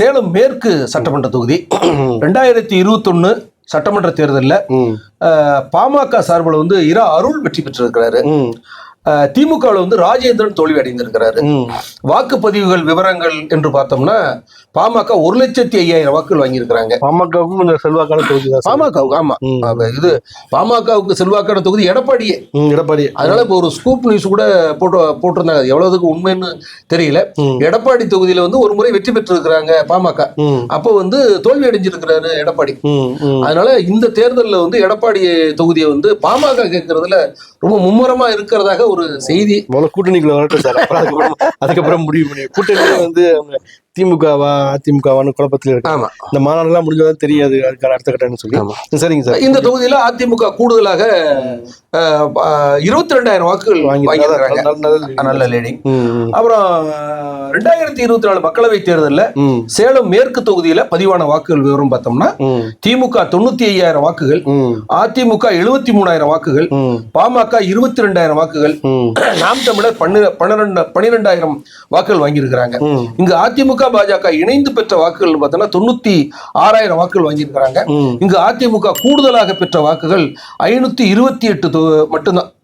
சேலம் மேற்கு சட்டமன்ற தொகுதி. ரெண்டாயிரத்தி இருபத்தொன்னு சட்டமன்ற தேர்தலில் பாமக சார்பில் வந்து இரா அருள் வெற்றி பெற்றிருக்கிறாரு. திமுகவில் வந்து ராஜேந்திரன் தோல்வி அடைந்திருக்கிறாரு வாக்குப்பதிவுகள் விவரங்கள் என்று பார்த்தோம்னா பாமக ஒரு லட்சத்தி ஐயாயிரம் வாக்குகள் வாங்கியிருக்கிறாங்க. பாமகவுக்கும் கொஞ்சம் செல்வாக்கான தொகுதி. பாமகவுக்கு ஆமா. இது பாமகவுக்கு செல்வாக்கான தொகுதி எடப்பாடியே. எடப்பாடி. அதனால இப்போ ஒரு ஸ்கூப் நியூஸ் கூட போட்டு போட்டிருந்தாங்க. எவ்வளவுக்கு உண்மைன்னு தெரியல. எடப்பாடி தொகுதியில வந்து ஒரு முறை வெற்றி பெற்றிருக்கிறாங்க பாமக. ம். அப்போ வந்து தோல்வி அடைஞ்சிருக்கிறாரு எடப்பாடி அதனால இந்த தேர்தலில் வந்து எடப்பாடி தொகுதியை வந்து பாமக கேட்கறதுல ரொம்ப மும்முரமா இருக்கிறதாக ஒரு செய்தி. முதல்ல கூட்டணிக்குள்ள வரட்டும் சார். அதுக்கப்புறம் அதுக்கப்புறம் முடிவு பண்ணி கூட்டணி வந்து அவங்க திமுகவா அதிமுகவான்னு குழப்பத்தில் இருக்கு ஆமா. இந்த மாநாடுலாம் முடிஞ்சதான் தெரியாது அதுக்கான அடுத்த கட்டம்னு சொல்லி. சரிங்க சார். இந்த தொகுதியில அதிமுக கூடுதலாக இருபத்தி ரெண்டாயிரம் வாக்குகள் வாங்கி நல்ல- நல்ல- நல்ல லேடி ம், ம், அப்புறம் ரெண்டாயிரத்தி இருபத்தி நாலு மக்களவை தேர்தலில் சேலம் மேற்கு தொகுதியில பதிவான வாக்குகள் விவரம் பார்த்தோம்னா திமுக தொண்ணூத்தி ஐயாயிரம் வாக்குகள் அதிமுக எழுபத்தி மூணாயிரம் வாக்குகள் பாமக இருபத்தி ரெண்டாயிரம் வாக்குகள் நாம் தமிழர் பன்னு பன்னிரெண்டு பன்னிரெண்டாயிரம் வாக்குகள் வாங்கியிருக்கிறாங்க. இங்கு அதிமுக பாஜக இணைந்து பெற்ற வாக்குகள் பார்த்தோம்னா தொண்ணூத்தி ஆறாயிரம் வாக்குகள் வாங்கியிருக்கிறாங்க. இங்கு அதிமுக கூடுதலாக பெற்ற வாக்குகள் ஐநூத்தி இருபத்தி எட்டு மட்டும்தான்